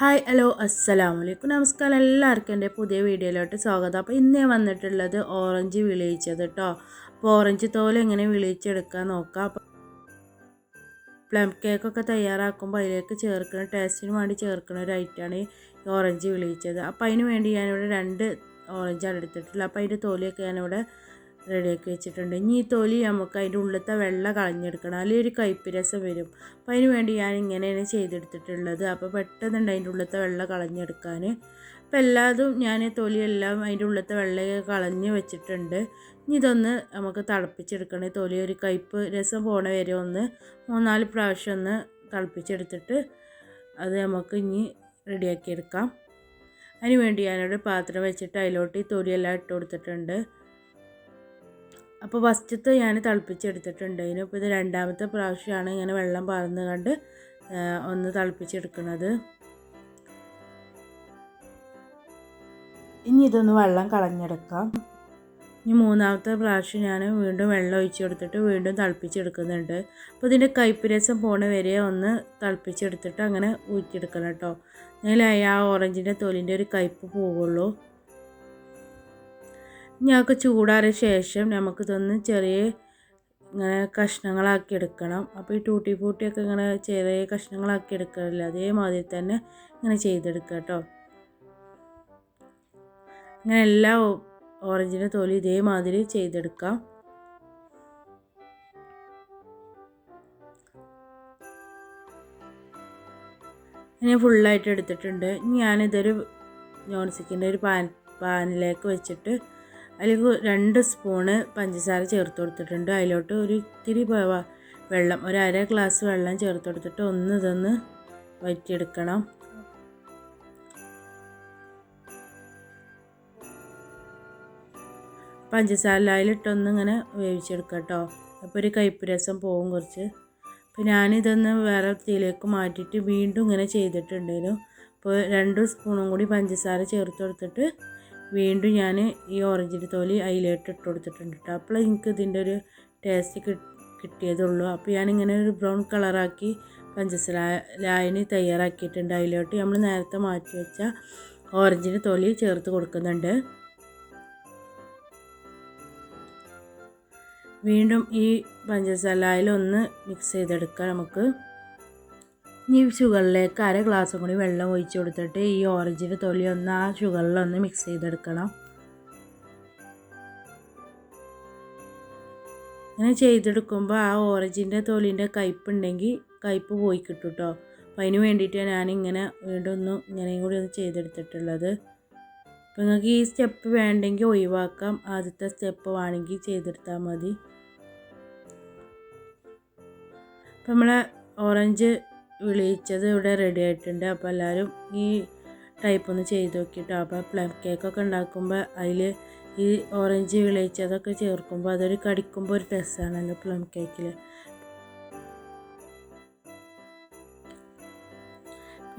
Hi hello അസ്സലാമു അലൈക്കും നമസ്കാരം എല്ലാവർക്കും എന്റെ പുതിയ വീഡിയോയിലോട്ട് സ്വാഗതം. അപ്പോൾ ഇന്നേ വന്നിട്ടുള്ളത് ഓറഞ്ച് വിളിയിച്ചത് കേട്ടോ അപ്പോൾ ഓറഞ്ച് തോൽ എങ്ങനെ വിളിയിച്ചെടുക്കാൻ നോക്കാം. അപ്പോൾ പ്ലം കേക്കൊക്കെ തയ്യാറാക്കുമ്പോൾ അതിലേക്ക് ചേർക്കുന്ന ടേസ്റ്റിന് വേണ്ടി ചേർക്കുന്ന ഒരു ഐറ്റമാണ് ഈ ഓറഞ്ച് വിളിയിച്ചത് അപ്പോൾ അതിന് വേണ്ടി ഞാനിവിടെ രണ്ട് ഓറഞ്ചാണ് എടുത്തിട്ടുള്ളത്. അപ്പോൾ അതിന്റെ തോലിയൊക്കെ ഞാനിവിടെ റെഡിയാക്കി വെച്ചിട്ടുണ്ട്. ഇനി ഈ തൊലി നമുക്ക് അതിന്റെ ഉള്ളിലത്തെ വെള്ളം കളഞ്ഞെടുക്കണം. അല്ലെങ്കിൽ ഒരു കയ്പ്പ് രസം വരും. അപ്പോൾ അതിന് വേണ്ടി ഞാൻ ഇങ്ങനെയാണ് ചെയ്തെടുത്തിട്ടുള്ളത്. അപ്പോൾ പെട്ടെന്നുണ്ട് അതിന്റെ ഉള്ളിലത്തെ വെള്ളം കളഞ്ഞെടുക്കാൻ. അപ്പോൾ എല്ലാതും ഞാൻ തൊലിയെല്ലാം അതിന്റെ ഉള്ളിലത്തെ വെള്ളം കളഞ്ഞ് വെച്ചിട്ടുണ്ട്. ഇനി ഇതൊന്ന് നമുക്ക് തിളപ്പിച്ചെടുക്കണം. തൊലി ഒരു കയ്പ്പ് രസം പോണ വരെ ഒന്ന് മൂന്നാൽ പ്രാവശ്യം ഒന്ന് തിളപ്പിച്ചെടുത്തിട്ട് അത് നമുക്ക് ഇനി റെഡിയാക്കിയെടുക്കാം. അതിന് വേണ്ടി ഞാനൊരു പാത്രം വെച്ചിട്ട് അതിലോട്ട് ഈ തൊലിയെല്ലാം ഇട്ട് കൊടുത്തിട്ടുണ്ട്. അപ്പോൾ ഫസ്റ്റത്തെ ഞാൻ തിളപ്പിച്ചെടുത്തിട്ടുണ്ട്. ഇതിനിപ്പോൾ ഇത് രണ്ടാമത്തെ പ്രാവശ്യമാണ് ഇങ്ങനെ വെള്ളം പറന്ന് കണ്ട് ഒന്ന് തിളപ്പിച്ചെടുക്കുന്നത്. ഇനി ഇതൊന്ന് വെള്ളം കളഞ്ഞെടുക്കാം. ഇനി മൂന്നാമത്തെ പ്രാവശ്യം ഞാൻ വീണ്ടും വെള്ളം ഒഴിച്ചു കൊടുത്തിട്ട് വീണ്ടും തിളപ്പിച്ചെടുക്കുന്നുണ്ട്. അപ്പോൾ ഇതിന്റെ കയ്പ്പ് രസം പോണ വരെ ഒന്ന് തിളപ്പിച്ചെടുത്തിട്ട് അങ്ങനെ ഊറ്റിയെടുക്കണം കേട്ടോ. എങ്കിലേ ആ ഓറഞ്ചിന്റെ തൊലിന്റെ ഒരു കയ്പ്പ് പോവുള്ളൂ. ഞങ്ങൾക്ക് ചൂടാറിയ ശേഷം നമുക്കിതൊന്ന് ചെറിയ ഇങ്ങനെ കഷ്ണങ്ങളാക്കി എടുക്കണം. അപ്പോൾ ഈ ടൂട്ടി പൂട്ടിയൊക്കെ ഇങ്ങനെ ചെറിയ കഷ്ണങ്ങളാക്കി എടുക്കാറില്ല അതേമാതിരി തന്നെ ഇങ്ങനെ ചെയ്തെടുക്കുക കേട്ടോ. ഇങ്ങനെ എല്ലാ ഓറഞ്ചിന്റെ തൊലി ഇതേമാതിരി ചെയ്തെടുക്കാം. ഇനി ഫുള്ളായിട്ട് എടുത്തിട്ടുണ്ട്. ഞാനിതൊരു നോൺ സ്റ്റിക്കിന്റെ ഒരു പാൻ പാനിലേക്ക് വെച്ചിട്ട് അതിൽ രണ്ട് സ്പൂണ് പഞ്ചസാര ചേർത്ത് കൊടുത്തിട്ടുണ്ട്. അതിലോട്ട് ഒരു ഇത്തിരി വെള്ളം ഒരു അര ഗ്ലാസ് വെള്ളം ചേർത്ത് കൊടുത്തിട്ട് ഒന്ന് ഇതൊന്ന് വറ്റിയെടുക്കണം. പഞ്ചസാര അതിലിട്ടൊന്ന് ഇങ്ങനെ വേവിച്ചെടുക്കാം കേട്ടോ അപ്പോൾ ഒരു കയ്പ്പ് രസം പോകും കുറച്ച്. അപ്പോൾ ഞാനിതൊന്ന് വേറെ തീയിലേക്ക് മാറ്റിയിട്ട് വീണ്ടും ഇങ്ങനെ ചെയ്തിട്ടുണ്ടായിരുന്നു. അപ്പോൾ രണ്ട് സ്പൂണും കൂടി പഞ്ചസാര ചേർത്ത് കൊടുത്തിട്ട് വീണ്ടും ഞാൻ ഈ ഓറഞ്ചിന്റെ തോലി അതിലേട്ട് ഇട്ട് കൊടുത്തിട്ടുണ്ട് കേട്ടോ അപ്പോൾ എനിക്ക് ഇതിന്റെ ഒരു ടേസ്റ്റ് കിട്ടിയതുള്ളൂ. അപ്പോൾ ഞാനിങ്ങനെ ഒരു ബ്രൗൺ കളറാക്കി പഞ്ചസാര ലായനി തയ്യാറാക്കിയിട്ടുണ്ട്. അതിലോട്ട് നമ്മൾ നേരത്തെ മാറ്റി വെച്ച ഓറഞ്ചിന്റെ തൊലി ചേർത്ത് കൊടുക്കുന്നുണ്ട്. വീണ്ടും ഈ പഞ്ചസാര ഒന്ന് മിക്സ് ചെയ്തെടുക്കാം നമുക്ക്. ഇനി ഷുഗറിലേക്ക് അര ഗ്ലാസ്സും കൂടി വെള്ളം ഒഴിച്ച് കൊടുത്തിട്ട് ഈ ഓറഞ്ചിന്റെ തൊലി ഒന്ന് ആ ഷുഗറിലൊന്ന് മിക്സ് ചെയ്തെടുക്കണം. അങ്ങനെ ചെയ്തെടുക്കുമ്പോൾ ആ ഓറഞ്ചിന്റെ തൊലിന്റെ കയ്പുണ്ടെങ്കിൽ കയ്പ് പോയി കിട്ടും കേട്ടോ അപ്പോൾ അതിന് വേണ്ടിയിട്ട് ഞാനിങ്ങനെ വീണ്ടും ഒന്ന് ഇങ്ങനെയും കൂടി ഒന്ന് ചെയ്തെടുത്തിട്ടുള്ളത്. അപ്പോൾ നിങ്ങൾക്ക് ഈ സ്റ്റെപ്പ് വേണ്ടെങ്കിൽ ഒഴിവാക്കാം. ആദ്യത്തെ സ്റ്റെപ്പ് വേണമെങ്കിൽ ചെയ്തെടുത്താൽ മതി. അപ്പം നമ്മളെ ഓറഞ്ച് വിളിച്ചത് ഇവിടെ റെഡി ആയിട്ടുണ്ട്. അപ്പോൾ എല്ലാവരും ഈ ടൈപ്പ് ഒന്ന് ചെയ്ത് നോക്കിയിട്ടോ അപ്പോൾ പ്ലം കേക്കൊക്കെ ഉണ്ടാക്കുമ്പോൾ അതിൽ ഈ ഓറഞ്ച് വിളയിച്ചതൊക്കെ ചേർക്കുമ്പോൾ അതൊരു കടിക്കുമ്പോൾ ഒരു രസമാണല്ലോ പ്ലം കേക്കിൽ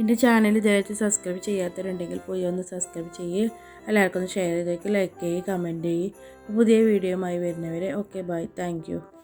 എന്റെ ചാനൽ ഇതുവരെ സബ്സ്ക്രൈബ് ചെയ്യാത്തവരുണ്ടെങ്കിൽ പോയി ഒന്ന് സബ്സ്ക്രൈബ് ചെയ്യുക എല്ലാവർക്കും ഒന്ന് ഷെയർ ചെയ്തേക്ക് ലൈക്ക് ചെയ്യുക കമന്റ് ചെയ്യുക പുതിയ വീഡിയോയുമായി വരുന്നവരെ ഓക്കെ ബൈ താങ്ക്